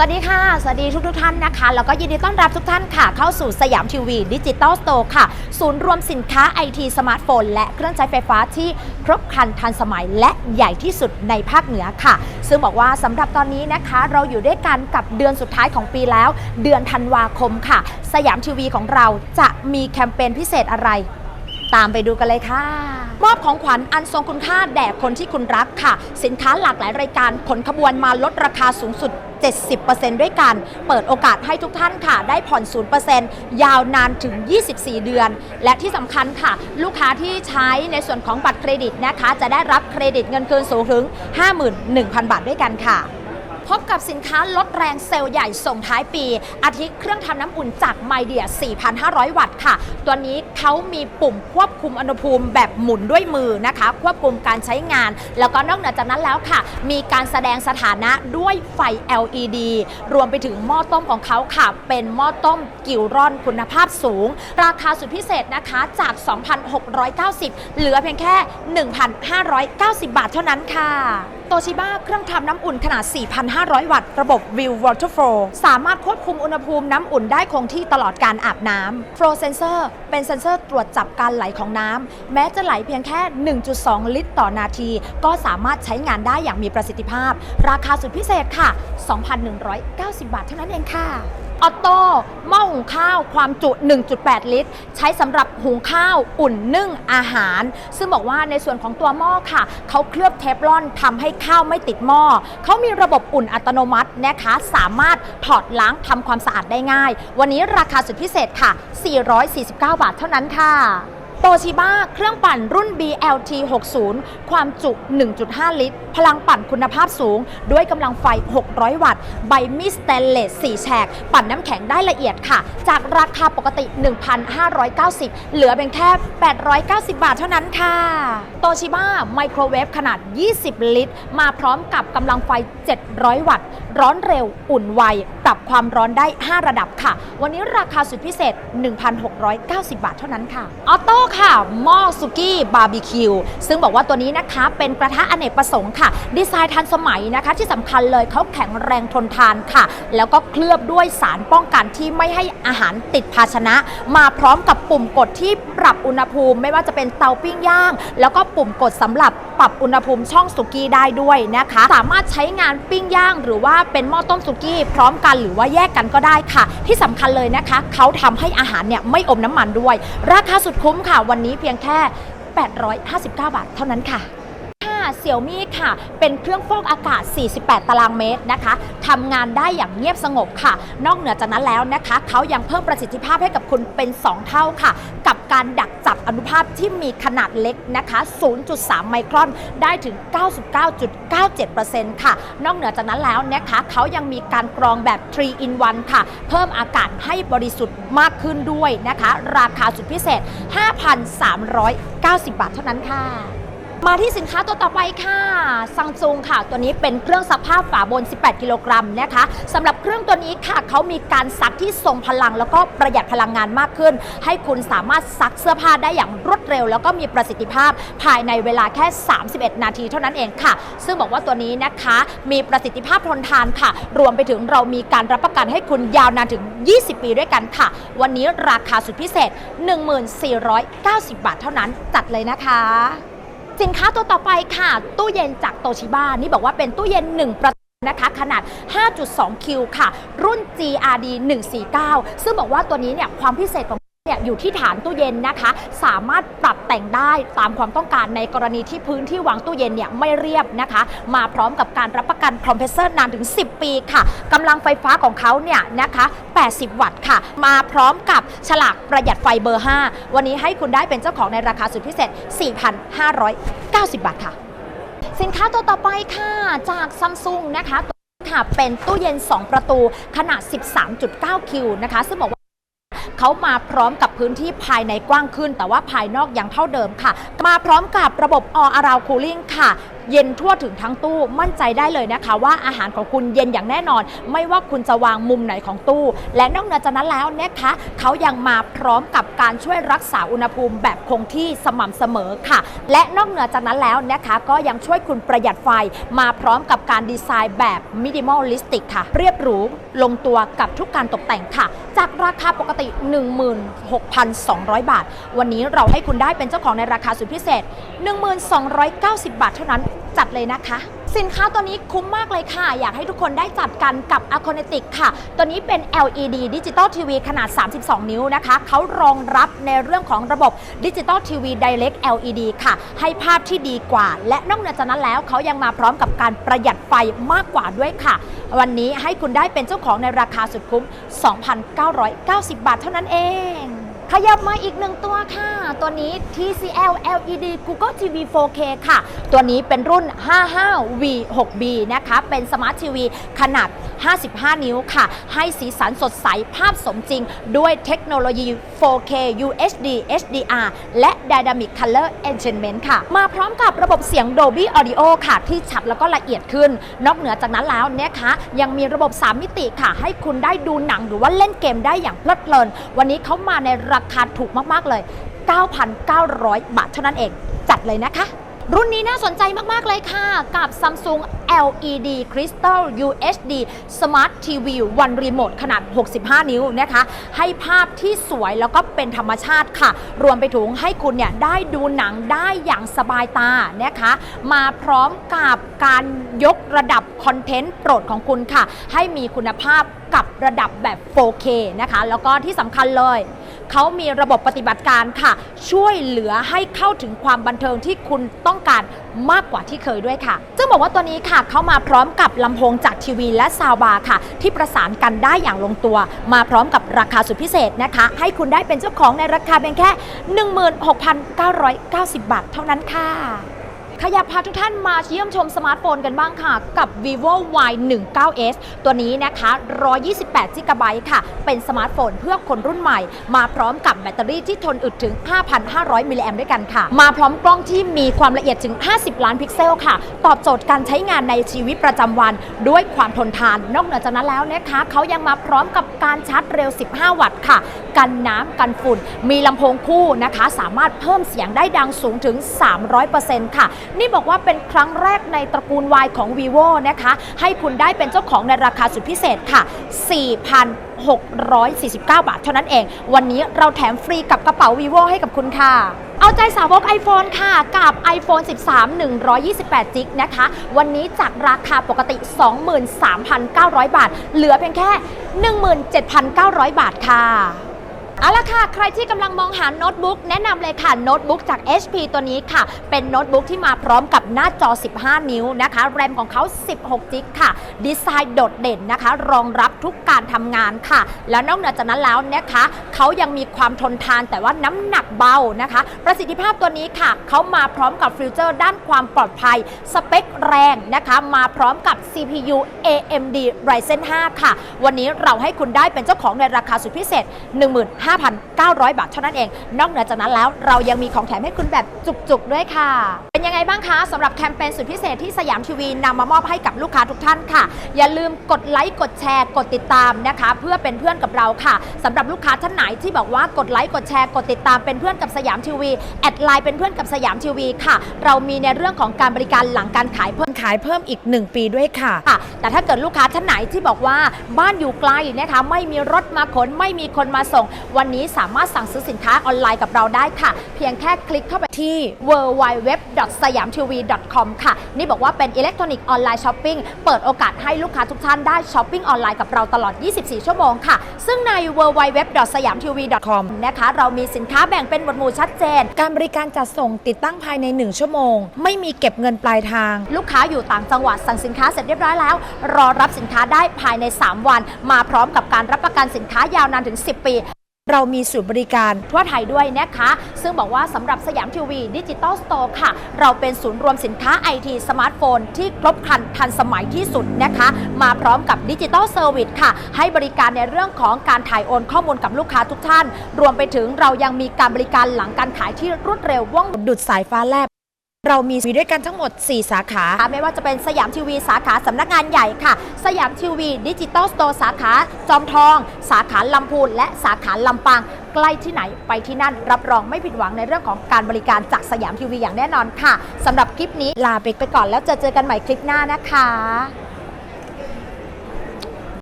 สวัสดีค่ะ สวัสดีทุกทท่านนะคะ แล้วก็ยินดีต้อนรับทุกท่านค่ะ เข้าสู่สยามทีวีดิจิตอลสโตร์ค่ะ ศูนย์รวมสินค้าไอทีสมาร์ทโฟน และเครื่องใช้ไฟฟ้าที่ครบครันทันสมัยและใหญ่ที่สุดในภาคเหนือค่ะ ซึ่งบอกว่าสำหรับตอนนี้นะคะ เราอยู่ด้วยกันกับเดือนสุดท้ายของปีแล้ว เดือนธันวาคมค่ะ สยามทีวีของเราจะมีแคมเปญพิเศษอะไร ตามไปดูกันเลยค่ะมอบของขวัญอันทรงคุณค่าแด่คนที่คุณรักค่ะ สินค้าหลากหลายรายการขนขบวนมาลดราคาสูงสุด 70%ด้วยกัน เปิดโอกาสให้ทุกท่านค่ะ ได้ผ่อน 0%ยาวนานถึง 24 เดือน และที่สำคัญค่ะ ลูกค้าที่ใช้ในส่วนของบัตรเครดิตนะคะ จะได้รับเครดิตเงินคืนสูงถึง 51,000 บาทด้วยกันค่ะ พบกับสินค้าลดแรงเซลล์ใหญ่ส่งท้ายปี อาทิเครื่องทำน้ำอุ่นจากไมเดีย 4,500 วัตต์ค่ะ ตัวนี้เขามีปุ่มควบคุมอุณหภูมิแบบหมุนด้วยมือนะคะ ควบคุมการใช้งาน แล้วก็นอกเหนือจากนั้นแล้วค่ะ มีการแสดงสถานะด้วยไฟ LED รวมไปถึงหม้อต้มของเขาค่ะ เป็นหม้อต้มกิลรอนคุณภาพสูง ราคาสุดพิเศษนะคะจาก 2,690 เหลือเพียงแค่ 1,590 บาทเท่านั้นค่ะ โตชิบ้าเครื่องทำน้ำอุ่นขนาด 4,500 วัตต์ ระบบ View Water Flow สามารถควบคุมอุณหภูมิน้ำอุ่นได้คงที่ตลอดการอาบน้ำ Flow Sensor เป็นเซ็นเซอร์ตรวจจับการไหลของน้ำ แม้จะไหลเพียงแค่ 1.2 ลิตรต่อนาที ก็สามารถใช้งานได้อย่างมีประสิทธิภาพ ราคาสุดพิเศษค่ะ 2,190 บาทเท่านั้นเองค่ะ ออโต้หม้อหุงข้าวความจุ 1.8 ลิตร ใช้สำหรับหุงข้าวอุ่นนึ่งอาหาร ซึ่งบอกว่าในส่วนของตัวหม้อค่ะ เขาเคลือบเทฟลอนทำให้ข้าวไม่ติดหม้อเขามีระบบอุ่นอัตโนมัตินะคะ สามารถถอดล้างทำความสะอาดได้ง่าย วันนี้ราคาสุดพิเศษค่ะ 449 บาทเท่านั้นค่ะ โตชิบ้าเครื่องปั่นรุ่น BLT 60ความจุ 1.5 ลิตร พลังปั่นคุณภาพสูง ด้วยกำลังไฟ 600 วัตต์ ใบมีดสเตนเลส 4 แฉก ปั่นน้ำแข็งได้ละเอียดค่ะ จากราคาปกติ 1,590 เหลือเป็นแค่ 890 บาทเท่านั้นค่ะ โตชิบ้าไมโครเวฟขนาด 20 ลิตร มาพร้อมกับกำลังไฟ 700 วัตต์ ร้อนเร็วอุ่นไว ปรับความร้อนได้ 5 ระดับค่ะ วันนี้ราคาสุดพิเศษ 1,690 บาทเท่านั้นค่ะ ออโต้ค่ะ หม้อสุกี้บาร์บีคิว ซึ่งบอกว่าตัวนี้นะคะเป็นกระทะอเนกประสงค์ค่ะ ดีไซน์ทันสมัยนะคะ ที่สำคัญเลยเขาแข็งแรงทนทานค่ะ แล้วก็เคลือบด้วยสารป้องกันที่ไม่ให้อาหารติดภาชนะ มาพร้อมกับปุ่มกดที่ปรับอุณหภูมิ ไม่ว่าจะเป็นเตาปิ้งย่าง แล้วก็ปุ่มกดสำหรับ ปรับอุณหภูมิช่องสุกี้ได้ด้วยนะคะ สามารถใช้งานปิ้งย่าง หรือว่าเป็นหม้อต้มสุกี้ พร้อมกันหรือว่าแยกกันก็ได้ค่ะ ที่สำคัญเลยนะคะเขาทำให้อาหารเนี่ยไม่อมน้ำมันด้วย ราคาสุดคุ้มค่ะ วันนี้เพียงแค่ 859 บาทเท่านั้นค่ะค่ะเสี่ยวมี่ค่ะ เป็นเครื่องฟอกอากาศ 48 ตารางเมตรนะคะทำงานได้อย่างเงียบสงบค่ะ นอกเหนือจากนั้นแล้วนะคะ เขายังเพิ่มประสิทธิภาพให้กับคุณเป็น 2 เท่าค่ะ กับ การดักจับอนุภาคที่มีขนาดเล็กนะคะ 0.3 ไมครอนได้ถึง 99.97%ค่ะ นอกเหนือจากนั้นแล้วนะคะเขายังมีการกรองแบบ 3 in 1 ค่ะ เพิ่มอากาศให้บริสุทธิ์มากขึ้นด้วยนะคะ ราคาสุดพิเศษ 5,390 บาทเท่านั้นค่ะ มาที่สินค้าตัวต่อไปค่ะซังซุงค่ะ ตัวนี้เป็นเครื่องซักผ้าฝาบน 18 กิโลกรัมนะคะสำหรับเครื่องตัวนี้ค่ะเขามีการซักที่ทรงพลัง แล้วก็ประหยัดพลังงานมากขึ้น ให้คุณสามารถซักเสื้อผ้าได้อย่างรวดเร็ว แล้วก็มีประสิทธิภาพภายในเวลาแค่ 31 นาทีเท่านั้นเองค่ะ ซึ่งบอกว่าตัวนี้นะคะมีประสิทธิภาพทนทานค่ะ รวมไปถึงเรามีการรับประกันให้คุณยาวนานถึง 20 ปีด้วยกันค่ะ วันนี้ราคาสุดพิเศษ 1490 บาทเท่านั้นจัดเลยนะคะ สินค้าตัวต่อไปค่ะ ตู้เย็นจากโตชิบ้านี่บอกว่าเป็นตู้เย็น 1 ประตูนะคะขนาด 5.2 คิวค่ะ รุ่น GRD 149 ซึ่งบอกว่าตัวนี้เนี่ยความพิเศษของ เนี่ยอยู่ที่ฐานตู้เย็นนะคะ สามารถปรับแต่งได้ตามความต้องการในกรณีที่พื้นที่วางตู้เย็นเนี่ยไม่เรียบนะคะ มาพร้อมกับการรับประกันคอมเพรสเซอร์นานถึง 10 ปีค่ะกำลังไฟฟ้าของเขาเนี่ยนะคะ 80 วัตต์ค่ะ มาพร้อมกับฉลากประหยัดไฟเบอร์ 5 วันนี้ให้คุณได้เป็นเจ้าของในราคาสุดพิเศษ 4,590 บาทค่ะ สินค้าตัวต่อไปค่ะจากซัมซุงนะคะค่ะเป็นตู้เย็น 2 ประตูขนาด 13.9 คิวนะคะ ซึ่งบอกว่า เขามาพร้อมกับพื้นที่ภายในกว้างขึ้น แต่ว่าภายนอกยังเท่าเดิมค่ะ มาพร้อมกับระบบ All Around Cooling ค่ะ เย็นทั่วถึงทั้งตู้มั่นใจได้เลยนะคะ ว่าอาหารของคุณเย็นอย่างแน่นอน ไม่ว่าคุณจะวางมุมไหนของตู้ และนอกเหนือจากนั้นแล้วนะคะเขายังมาพร้อมกับการช่วยรักษาอุณหภูมิแบบคงที่สม่ำเสมอค่ะ และนอกเหนือจากนั้นแล้วนะคะ ก็ยังช่วยคุณประหยัดไฟมาพร้อมกับการดีไซน์แบบมินิมอลลิสติกค่ะ เรียบหรูลงตัวกับทุกการตกแต่งค่ะ จากราคาปกติ 16,200 บาท วันนี้เราให้คุณได้เป็นเจ้าของในราคาสุดพิเศษ 1290 บาทเท่านั้น จัดเลยนะคะ สินค้าตัวนี้คุ้มมากเลยค่ะ อยากให้ทุกคนได้จัดกันกับ a c o n e t i c ค่ะ ตัวนี้เป็น LED ดิจิตอลทีวีขนาด 32 นิ้วนะคะ เขารองรับในเรื่องของระบบดิจิตอลทีวี Direct LED ค่ะ ให้ภาพที่ดีกว่า และนอกเหนือจากนั้นแล้วเขายังมาพร้อมกับการประหยัดไฟมากกว่าด้วยค่ะ วันนี้ให้คุณได้เป็นเจ้าของในราคาสุดคุ้ม 2,990 บาทเท่านั้นเอง ขยับมาอีกหนึ่งตัวค่ะ ตัวนี้ TCL LED Google TV 4K ค่ะ ตัวนี้เป็นรุ่น 55V 6B นะคะ เป็นสมาร์ททีวีขนาด 55 นิ้วค่ะ ให้สีสันสดใสภาพสมจริง ด้วยเทคโนโลยี 4K UHD HDR และ Dynamic Color Enhancement ค่ะ มาพร้อมกับระบบเสียง Dolby Audio ค่ะ ที่ชัดแล้วก็ละเอียดขึ้น นอกเหนือจากนั้นแล้วนะคะยังมีระบบ 3 มิติค่ะ ให้คุณได้ดูหนังหรือว่าเล่นเกมได้อย่างเพลิดเพลิน วันนี้เขามาในราคาถูกมาก ๆ เลย 9,900 บาทเท่านั้นเอง จัดเลยนะคะ รุ่นนี้น่าสนใจมาก ๆ เลยค่ะ กับ Samsung LED Crystal UHD Smart TV One Remote ขนาด 65 นิ้วนะคะ ให้ภาพที่สวยแล้วก็เป็นธรรมชาติค่ะ รวมไปถึงให้คุณเนี่ยได้ดูหนังได้อย่างสบายตานะคะ มาพร้อมกับการยกระดับคอนเทนต์โปรดของคุณค่ะ ให้มีคุณภาพกับระดับแบบ 4K นะคะ แล้วก็ที่สำคัญเลย เขามีระบบปฏิบัติการค่ะ ช่วยเหลือให้เข้าถึงความบันเทิงที่คุณต้องการมากกว่าที่เคยด้วยค่ะ ซึ่งบอกว่าตัวนี้ค่ะเขามาพร้อมกับลำโพงจากทีวีและซาวบาร์ค่ะ ที่ประสานกันได้อย่างลงตัว มาพร้อมกับราคาสุดพิเศษนะคะ ให้คุณได้เป็นเจ้าของในราคาเพียงแค่ 16,990 บาทเท่านั้นค่ะ ขยับพาทุกท่านมาเยี่ยมชมสมาร์ทโฟนกันบ้างค่ะ กับ vivo y 1 9 s ตัวนี้นะคะ 128 g b ค่ะ เป็นสมาร์ทโฟนเพื่อคนรุ่นใหม่ มาพร้อมกับแบตเตอรี่ที่ทนอึดถึง 5,500 มิลลิแอมด้วยกันค่ะ มาพร้อมกล้องที่มีความละเอียดถึง 50 ล้านพิกเซลค่ะ ตอบโจทย์การใช้งานในชีวิตประจำวัน ด้วยความทนทาน นอกเหนือจากนั้นแล้วนะคะเขายังมาพร้อมกับการชาร์จเร็ว 15 วัตต์ค่ะ กันน้ำกันฝุ่น มีลำโพงคู่นะคะ สามารถเพิ่มเสียงได้ดังสูงถึง 300%ค่ะนี่บอกว่าเป็นครั้งแรกในตระกูล Y ของ vivo นะคะ ให้คุณได้เป็นเจ้าของในราคาสุดพิเศษค่ะ 4,649 บาทเท่านั้นเอง วันนี้เราแถมฟรีกับกระเป๋า vivo ให้กับคุณค่ะเอาใจสาวก iPhone ค่ะ กับ iPhone 13 128 จิกนะคะ วันนี้จากราคาปกติ 23,900 บาท เหลือเพียงแค่ 17,900 บาทค่ะ เอาละค่ะ ใครที่กำลังมองหาโน้ตบุ๊กแนะนำเลยค่ะโน้ตบุ๊กจาก HP ตัวนี้ค่ะ เป็นโน้ตบุ๊กที่มาพร้อมกับหน้าจอ 15 นิ้วนะคะแรมของเขา 16 จิกค่ะ ดีไซน์โดดเด่นนะคะ รองรับทุกการทำงานค่ะ แล้วนอกเหนือจากนั้นแล้วนะคะเขายังมีความทนทานแต่ว่าน้ำหนักเบานะคะ ประสิทธิภาพตัวนี้ค่ะเขามาพร้อมกับฟิวเจอร์ด้านความปลอดภัย สเปคแรงนะคะ มาพร้อมกับ CPU AMD Ryzen 5 ค่ะ วันนี้เราให้คุณได้เป็นเจ้าของในราคาสุดพิเศษ 15 5,900 บาทเท่านั้นเอง นอกเหนือจากนั้นแล้วเรายังมีของแถมให้คุณแบบจุกๆด้วยค่ะ เป็นยังไงบ้างคะสำหรับแคมเปญสุดพิเศษที่สยามทีวีนำมามอบให้กับลูกค้าทุกท่านค่ะ อย่าลืมกดไลค์กดแชร์ กดติดตามนะคะ เพื่อเป็นเพื่อนกับเราค่ะสำหรับลูกค้าท่านไหนที่บอกว่ากดไลค์กดแชร์กดติดตามเป็นเพื่อนกับสยามทีวีแอดไลน์เป็นเพื่อนกับสยามทีวีค่ะ เรามีในเรื่องของการบริการหลังการขายเพิ่มขายเพิ่มอีก 1 ปีด้วยค่ะ แต่ถ้าเกิดลูกค้าท่านไหนที่บอกว่าบ้านอยู่ไกลนะคะไม่มีรถมาขนไม่มีคนมาส่งวันนี้สามารถสั่งซื้อสินค้าออนไลน์กับเราได้ค่ะ เพียงแค่คลิกเข้าไปที่ w w w s y a m t v c o m ค่ะ นี่บอกว่าเป็นอิเล็กทรอนิกส์ออนไลน์ช้อปปิ้งเปิดโอกาสให้ลูกค้าทุกท่านได้ช้อปปิ้งออนไลน์กับเราตลอด 24 ชั่วโมงค่ะ ซึ่งใน w w w s y a m t v c o m นะคะ เรามีสินค้าแบ่งเป็นหมวดหมู่ชัดเจน การบริการจัดส่งติดตั้งภายใน 1 ชั่วโมง ไม่มีเก็บเงินปลายทาง ลูกค้าอยู่ต่างจังหวัดสั่งสินค้าเสร็จเรียบร้อยแล้ว รอรับสินค้าได้ภายใน 3 วัน มาพร้อมกับการรับประกันสินค้ายาวนานถึง 10 ปี เรามีศูนย์บริการทั่วไทยด้วยนะคะ ซึ่งบอกว่าสำหรับสยามทีวีดิจิตอลสโตร์ค่ะ เราเป็นศูนย์รวมสินค้าไอทีสมาร์ทโฟนที่ครบครันทันสมัยที่สุดนะคะ มาพร้อมกับดิจิตอลเซอร์วิสค่ะ ให้บริการในเรื่องของการถ่ายโอนข้อมูลกับลูกค้าทุกท่าน รวมไปถึงเรายังมีการบริการหลังการขายที่รวดเร็วว่องดุดสายฟ้าแลบ เรามีมีด้วยกันทั้งหมด 4 สาขา ไม่ว่าจะเป็นสยามทีวีสาขาสำนักงานใหญ่ค่ะ สยามทีวีดิจิตอลสโตร์สาขาจอมทอง สาขาลำพูนและสาขาลำปาง ใกล้ที่ไหนไปที่นั่นรับรองไม่ผิดหวังในเรื่องของการบริการจากสยามทีวีอย่างแน่นอนค่ะสำหรับคลิปนี้ลาไปไปก่อนแล้วเจอเจอกันใหม่คลิปหน้านะคะ